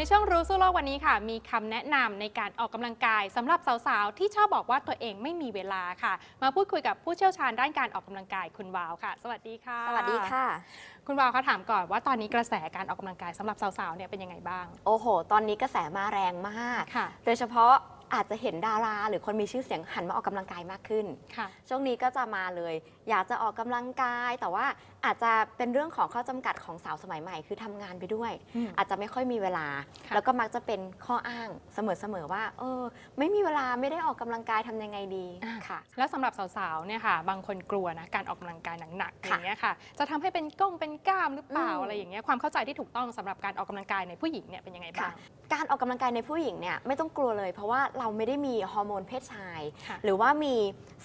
ในช่วงรู้สู้โลกวันนี้ค่ะ มีคำแนะนำในการออกกำลังกายสำหรับสาวๆ ที่ชอบบอกว่าตัวเองไม่มีเวลาค่ะ มาพูดคุยกับผู้เชี่ยวชาญด้านการออกกำลังกายคุณวาวค่ะ สวัสดีค่ะ สวัสดีค่ะ คุณวาวเขาถามก่อนว่าตอนนี้กระแสการออกกำลังกายสำหรับสาวๆเนี่ยเป็นยังไงบ้าง โอ้โห ตอนนี้กระแสมาแรงมากค่ะโดยเฉพาะ อาจจะเห็นดาราหรือคนมีชื่อเสียงหันมาออกกำลังกายมากขึ้น ค่ะ ช่วงนี้ก็จะมาเลย อยากจะออกกำลังกาย แต่ว่าอาจจะเป็นเรื่องของข้อจำกัดของสาวสมัยใหม่ คือทำงานไปด้วย อืม อาจจะไม่ค่อยมีเวลา ค่ะ แล้วก็มักจะเป็นข้ออ้างเสมอๆว่า เออ ไม่มีเวลาไม่ได้ออกกำลังกายทำยังไงดีค่ะ แล้วสำหรับสาวๆเนี่ยค่ะ บางคนกลัวนะการออกกำลังกายหนักๆอค่ะย่างเงี้ยค่ะ จะทำให้เป็นก้งเป็นกล้ามหรือเปล่าอืม อะไรอย่างเงี้ยความเข้าใจที่ถูกต้องสำหรับการออกกำลังกายในผู้หญิงเนี่ยเป็นยังไงบ้าง การออกกำลังกายในผู้หญิงเนี่ยไม่ต้องกลัวเลยเพราะว่าเราไม่ได้มีฮอร์โมนเพศชาย ค่ะ หรือว่ามี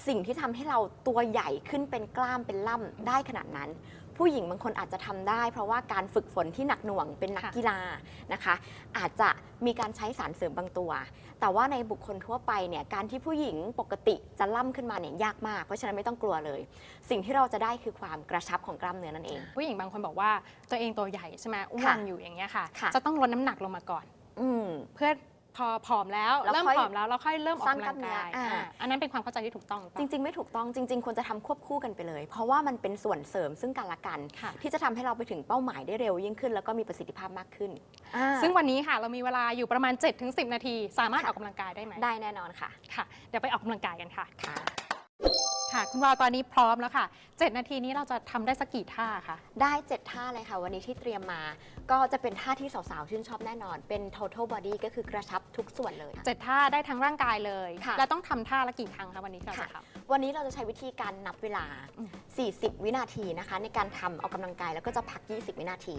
สิ่งที่ทำให้เราตัวใหญ่ขึ้นเป็นกล้ามเป็นล่ำได้ขนาดนั้น ผู้หญิงบางคนอาจจะทำได้ เพราะว่าการฝึกฝนที่หนักหน่วงเป็นนักค่ะ กีฬานะคะ อาจจะมีการใช้สารเสริมบางตัว แต่ว่าในบุคคลทั่วไปเนี่ยการที่ผู้หญิงปกติจะล่ำขึ้นมาเนี่ยยากมาก เพราะฉะนั้นไม่ต้องกลัวเลย สิ่งที่เราจะได้คือความกระชับของกล้ามเนื้อนั่นเอง ผู้หญิงบางคนบอกว่าตัวเองตัวใหญ่ใช่ไหมอ้วค่ะนอยู่อย่างเงี้ยค่ะ ค่ะ จะต้องลดน้ำหนักลงมาก่อน อืม เพื่อ พอผอมแล้วแล้วเริ่มค่อยผอมแล้วเราค่อยเริ่มออกสร้างกำลังกายกล้ามเนื้ออ่า อ่าอันนั้นเป็นความเข้าใจที่ถูกต้องหรือเปจล่า ริง ๆ ไม่ถูกต้องจริง ๆ ควรจะทำควบคู่กันไปเลย เพราะว่ามันเป็นส่วนเสริมซึ่งกันและกัน ค่ะ ที่จะทำให้เราไปถึงเป้าหมายได้เร็วยิ่งขึ้น แล้วก็มีประสิทธิภาพมากขึ้นซึ่งวันนี้ค่ะเรามีเวลาอยู่ประมาณ 7-10 นาที สามารถค่ะออกกำลังกายได้ไหมได้แน่นอนค่ะ ค่ะ เดี๋ยวไปออกกำลังกายกันค่ะ ค่ะ ค่ะ คุณวาวตอนนี้พร้อมแล้วค่ะ 7 นาทีนี้เราจะทำได้สักกี่ท่าคะ ได้ 7 ท่าเลยค่ะ วันนี้ที่เตรียมมา ก็จะเป็นท่าที่สาวๆ ชื่นชอบแน่นอน เป็น total body ก็คือกระชับทุกส่วนเลยเจ็ดท่าได้ทั้งร่างกายเลย ค่ะ แล้วต้องทำท่าละกี่ครั้งคะวันนี้ที่เราจะทำวันนี้เราจะใช้วิธีการนับเวลา อืม40 วินาทีนะคะ ในการทำออกกำลังกายแล้วก็จะพัก 20 วินาที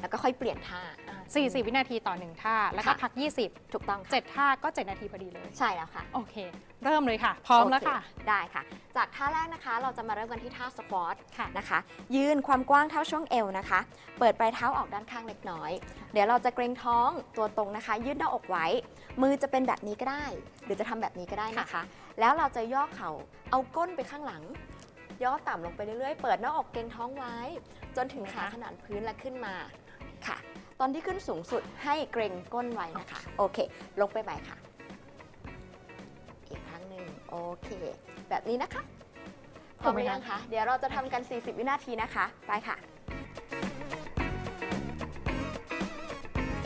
แล้วก็ค่อยเปลี่ยนท่าอ่า 40 วินาทีต่อ 1 ท่า แล้วก็ค่ะ พัก 20 ถูกต้องค่ะ7 ท่าก็ 7 นาทีพอดีเลย ใช่แล้วค่ะโอเค เริ่มเลยค่ะ พร้อมแล้วค่ะโอเได้ค่ะ จากท่าแรกนะคะเราจะมาเริ่มกันที่ท่าสควอตค่ะ นะคะ ยืนความกว้างเท่าช่วงเอวนะคะ เปิดปลายเท้าออกด้านข้างเล็กน้อย เดี๋ยวเราจะเกรงท้องตัวตรงนะคะ ยืดหน้าอกไว้ มือจะเป็นแบบนี้ก็ได้ หรือจะทำแบบนี้ก็ได้นะคะ แล้วเราจะย่อเข่าเอาก้นไปข้างหลัง ย่อต่ำลงไปเรื่อยๆ เปิดหน้าอกเกรงท้องไว้ จนถึงขาขนานพื้นและขึ้นมาค่ะต อนที่ขึ้นสูงสุดให้เกรงก้นไว้นะคะ โอเค ลงไปใหม่ค่ะ อีกครั้งหนึ่งโอเค แบบนี้นะคะพร้อมหรือยังคะเดี๋ยวเราจะทำกัน 40 วินาทีนะคะ ไปค่ะ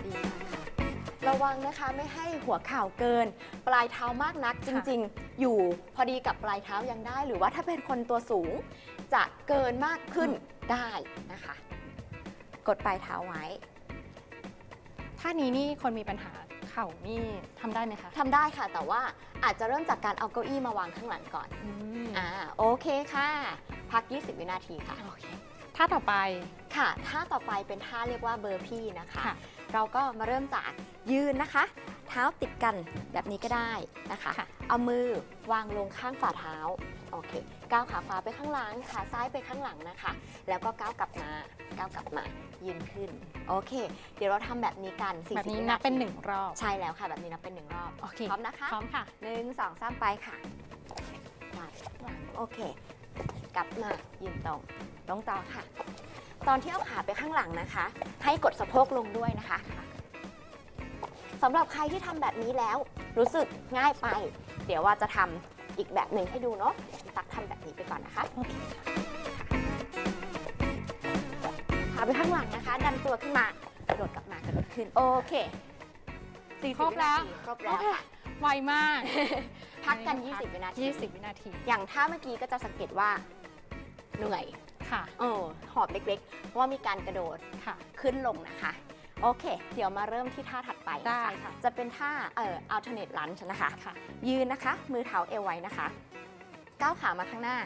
ดีมากค่ะระวังนะคะไม่ให้หัวเข่าเกิน ปลายเท้ามากนักจริงๆ อยู่พอดีกับปลายเท้ายังได้ หรือว่าถ้าเป็นคนตัวสูง จะเกินมากขึ้นได้นะคะ กดปลายเท้าไว้ ท่านี้นี่คนมีปัญหาเข่านี่ทำได้ไหมคะทำได้ค่ะ แต่ว่าอาจจะเริ่มจากการเอาเก้าอี้มาวางข้างหลังก่อน อืมอ่า โอเคค่ะ พัก 20 วินาทีค่ะ โอเคท่าต่อไป ค่ะ ท่าต่อไปเป็นท่าเรียกว่าเบอร์พี่นะคะ ค่ะ เราก็มาเริ่มจากยืนนะคะ เท้าติดกันแบบนี้ก็ได้นะคะ ค่ะ เอามือวางลงข้างฝ่าเท้า โอเค ก้าวขาขวาไปข้างหลัง ขาซ้ายไปข้างหลังนะคะ แล้วก็ก้าวกลับมา ก้าวกลับมา ยืนขึ้น โอเค เดี๋ยวเราทำแบบนี้กัน40แบบนี้วินันาบทีเป็นหนึ่งรอบ ใช่แล้วค่ะ แบบนี้นับเป็นหนึ่งรอบ โอเค พร้อมนะคะ พร้อมค่ะหนึ่งสองสามไปค่ะหลังหลังโอเค กลับมา ยืนตรง ลงต่อค่ะ ตอนที่เอาขาไปข้างหลังนะคะ ให้กดสะโพกลงด้วยนะคะสำหรับใครที่ทำแบบนี้แล้วรู้สึกง่ายไป เดี๋ยวว่าจะทำ อีกแบบหนึ่งให้ดูเนาะตักทำแบบนี้ไปก่อนนะคะโอเคขาไปข้างหลังนะคะ ดันตัวขึ้นมากระโดดกลับมากระโดดขึ้นโอเค40ครบแล้ววินาทีครบแล้วค่ะไวมาก พักกัน 20 วินาที 20 วินาที อย่างท่าเมื่อกี้ก็จะสังเกตว่าเหนื่อย ค่ะ เออ หอบเล็กๆเพราะว่ามีการกระโดด ค่ะ ขึ้นลงนะคะ โอเค เดี๋ยวมาเริ่มที่ท่าถัดไปนได้ค่ะ จะเป็นท่าเอ่อ alternate lunge นะคะค่ะ ยืนนะคะ มือเท้าเอวไว้นะคะ ก้าวขามาข้างหน้า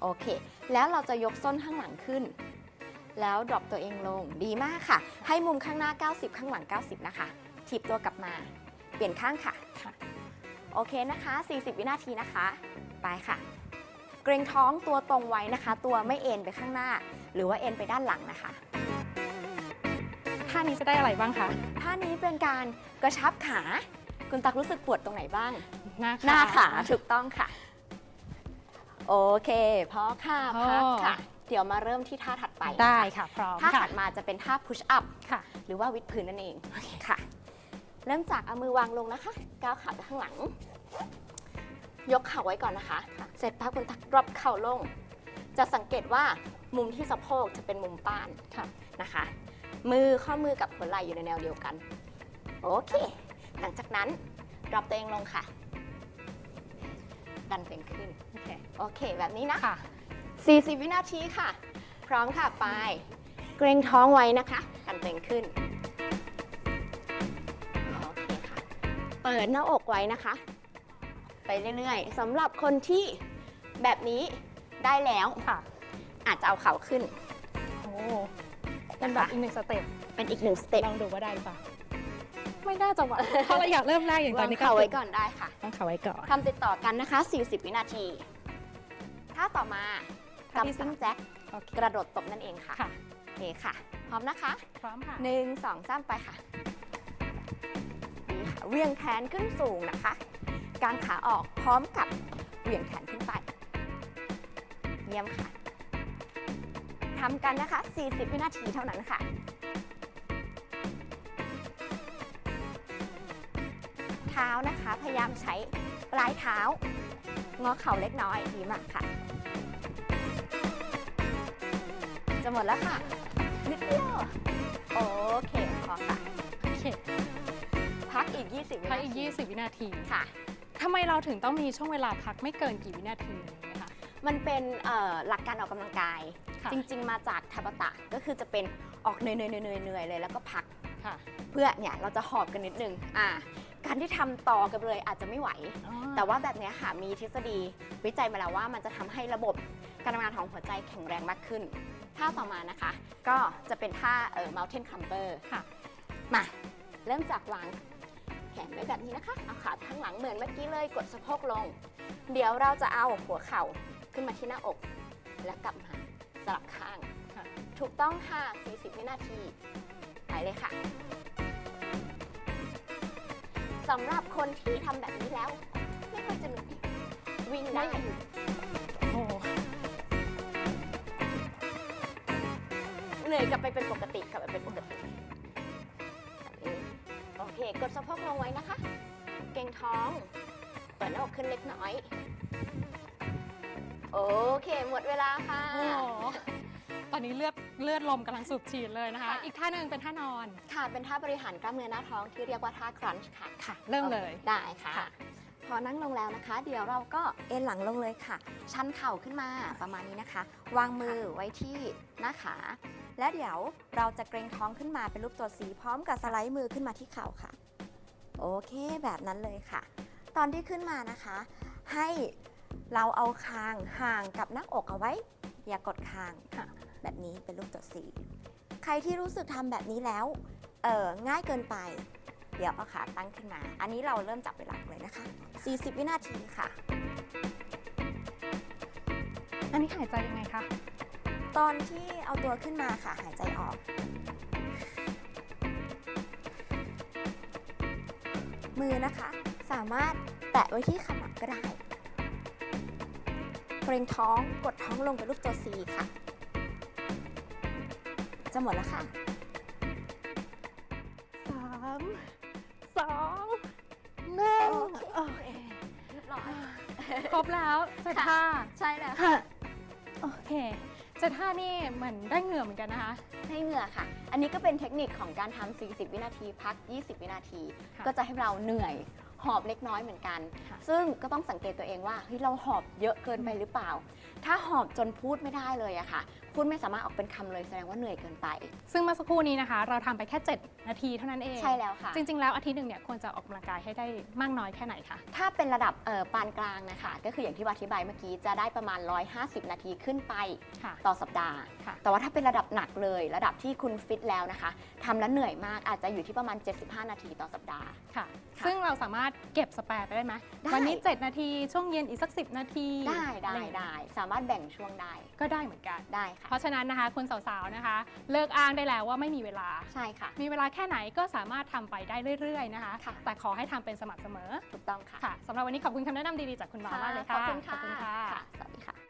โอเค แล้วเราจะยกส้นข้างหลังขึ้น แล้วดรอปตัวเองลง ดีมากค่ะ ให้มุมข้างหน้า 90 ข้างหลัง 90 นะคะ ถีบตัวกลับมา เปลี่ยนข้างค่ะ ค่ะ โอเคนะคะ 40 วินาทีนะคะ ไปค่ะ เกรงท้องตัวตรงไว้นะคะ ตัวไม่เอ็นไปข้างหน้า หรือว่าเอ็นไปด้านหลังนะคะ ท่านี้จะได้อะไรบ้างคะ ท่านี้เป็นการกระชับขา คุณตักรู้สึกปวดตรงไหนบ้าง หน้าหน้าขาถูกต้องค่ะ โอเคพอค่ะโอ้พักค่ะ เดี๋ยวมาเริ่มที่ท่าถัดไปได้ค่ะ พร้อมท่าค่ะถัดมาจะเป็นท่า push up ค่ะ หรือว่าวิดพื้นนั่นเองค่ะ เริ่มจากเอามือวางลงนะคะ ก้าวขาไปข้างหลัง ยกเข่าไว้ก่อนนะคะ เสร็จปั๊บคุณตักดรอปเข่าลง จะสังเกตว่ามุมที่สะโพกจะเป็นมุมป้านค่ะนะคะ มือข้อมือกับหัวไหล่อยู่ในแนวเดียวกัน โอเค หลังจากนั้นดรอปตัวเองลงค่ะ ดันตัวเองขึ้นโอเคโอเค แบบนี้นะค่ะ 40 วินาทีค่ะ พร้อมค่ะ ไป เกรงท้องไว้นะคะ ดันตัวเองขึ้น โอเคค่ะ เปิดหน้าอกไว้นะคะ ไปเรื่อยๆสำหรับคนที่แบบนี้ได้แล้วค่ะอาจจะเอาเข่าขึ้น โอ้ เป็นแบบอีกหนึ่งสเต็ปเป็นอีกหนึ่งสเต็ปลองดูว่าได้หรือเปล่าไม่น่าจะไหวเพราะเราอยากเริ่มแรกอย่างตอวานงนี้ก็เข่าไว้ก่อนได้ค่ะต้องเข่าไว้ก่อนทำติดต่อกันนะคะ 40 วินาที ถ้าต่อมาท่าที่กำปิ้งสามแจ็คโอเคกระโดดตบนั่นเองค่ะค่ะโอเคค่ะ พร้อมนะคะ พร้อมค่ะหนึ่งสองสามไปค่ะดีค่ะเวียงแขนขึ้นสูงนะคะกางขาออกพร้อมกับเหวี่ยงแขนขึ้นไป เยี่ยมค่ะ ทำกันนะคะ 40 วินาทีเท่านั้นค่ะเท้านะคะพยายามใช้ปลายเท้างอเข่าเล็กน้อยดีมากค่ะ จะหมดแล้วค่ะนิดเดียวโอเคพอค่ะโอเคพักอีก 20วิพันากทีอีก20 วินาทีค่ะ ทำไมเราถึงต้องมีช่วงเวลาพักไม่เกินกี่วินาทีนี้นะคะ มันเป็นเอ่อหลักการออกกำลังกายค่ะ จริง ๆ มาจากทาบาตะก็คือจะเป็นออกเหนื่อยๆๆๆๆเลยแล้วก็พักค่ะ เพื่อเนี่ยเราจะหอบกันนิดนึงอ่าการที่ทำต่อกันเลยอาจจะไม่ไหว แต่ว่าแบบเนี้ยค่ะมีทฤษฎีวิจัยมาแล้วว่ามันจะทำให้ระบบการทำงานของหัวใจแข็งแรงมากขึ้น ท่าต่อมานะคะ ก็จะเป็นท่าเอ่อ mountain climber ค่ะ มาเริ่มจากวางแขนไว้แบบนี้นะคะ เอาขาข้างหลังเหมือนเมื่อกี้เลยกดสะโพกลง เดี๋ยวเราจะเอาหัวเข่าขึ้นมาที่หน้าอก แล้วกลับมาส ลับข้างค่ะถูกต้องค่ะ 40 วินาที ไปเลยค่ะสำหรับคนที่ทำแบบนี้แล้ว ไม่ค่อยจะเหนื่อยวิ่งได้โอ้เหนื่อยกลับไปเป็นปกติกลับไปเป็นปกติแบบนี้โอเค กดสะโพกลงไว้นะคะ เก่งท้องเปิดหน้าอกขึ้นเล็กน้อย โอเค หมดเวลาค่ะโหตอนนี้เลือดเลือดลมกำลังสูบฉีดเลยนะคะ ค่ะ อีกท่าหนึ่งเป็นท่านอน ค่ะ เป็นท่าบริหารกล้ามเนื้อหน้าท้องที่เรียกว่าท่าครันช์ค่ะ ค่ะ เริ่มเลย ได้ค่ะ ค่ะ พอนั่งลงแล้วนะคะ เดี๋ยวเราก็เอนหลังลงเลยค่ะ ชันเข่าขึ้นมาประมาณนี้นะคะ วางมือไว้ที่หน้าขา และเดี๋ยวเราจะเกรงท้องขึ้นมาเป็นรูปตัวสีพร้อมกับสไลด์มือขึ้นมาที่เข่าค่ะ โอเคแบบนั้นเลยค่ะ ตอนที่ขึ้นมานะคะ ให้ เราเอาคางห่างกับหน้าอกเอาไว้ อย่ากดคางค่ะแบบนี้เป็นรูปตัวสีใครที่รู้สึกทำแบบนี้แล้วเออง่ายเกินไป เดี๋ยวเอาขาตั้งขึ้นมา อันนี้เราเริ่มจับเวลาเลยนะคะ 40 วินาทีค่ะ อันนี้หายใจยังไงคะตอนที่เอาตัวขึ้นมาค่ะหายใจออก มือนะคะสามารถแตะไว้ที่ขมับก็ได้เกรงท้องกดท้องลงเป็นรูปตัว C ค่ะ จะหมดแล้วค่ะสามสองหนึ่งโอเคโอเคเรียบร้อยครบแล้วเจ็ดค่ะท่าใช่แล้วค่ะโอเคเจ็ดท่านี่เหมือนได้เหงื่อเหมือนกันนะคะให้เหงื่อค่ะ อันนี้ก็เป็นเทคนิคของการทำ40 วินาทีพัก 20 วินาทีค่ะก็จะให้เราเหนื่อย หอบเล็กน้อยเหมือนกันค่ะซึ่งก็ต้องสังเกตตัวเองว่าเฮ้ยเราหอบเยอะเกินไปหรือเปล่า ถ้าหอบจนพูดไม่ได้เลยอะค่ะพูดไม่สามารถออกเป็นคำเลยแสดงว่าเหนื่อยเกินไป ซึ่งเมื่อสักครู่นี้นะคะ เราทำไปแค่ 7 นาทีเท่านั้นเองใช่แล้วค่ะ จริง ๆ แล้วอาทิตย์หนึ่งเนี่ยควรจะออกกำลังกายให้ได้มากน้อยแค่ไหนคะ ถ้าเป็นระดับเอ่อปานกลางนะคะ ก็คืออย่างที่วาอธิบายเมื่อกี้จะได้ประมาณ 150 นาทีขึ้นไปค่ะ ต่อสัปดาห์ ค่ะ แต่ว่าถ้าเป็นระดับหนักเลย ระดับที่คุณฟิตแล้วนะคะทำแล้วเหนื่อยมากอาจจะอยู่ที่ประมาณ 75 นาทีต่อสัปดาห์ ค่ะ ค่ะซึ่งเราสามารถเก็บสแปร์ไปได้ไหมได้ วันนี้ 7 นาที ช่วงเย็นอีกสัก 10 นาทีได้ได้อะรอย่างเงี้ยได้ สามารถแบ่งช่วงได้ก็ได้เหมือนกัน ได้ค่ะ เพราะฉะนั้นนะคะคุณสาวๆนะคะ เลิกอ้างได้แล้วว่าไม่มีเวลา ใช่ค่ะ มีเวลาแค่ไหนก็สามารถทำไปได้เรื่อยๆนะคะ ค่ะ แต่ขอให้ทำเป็นสม่ำเสมอถูกต้องค่ะค่ะสำหรับวันนี้ขอบคุณคำแนะนำดีๆจากคุณหมอมากเลยค่ะขอบคุณค่ะขอบคุณค่ะสวัสดีค่ะ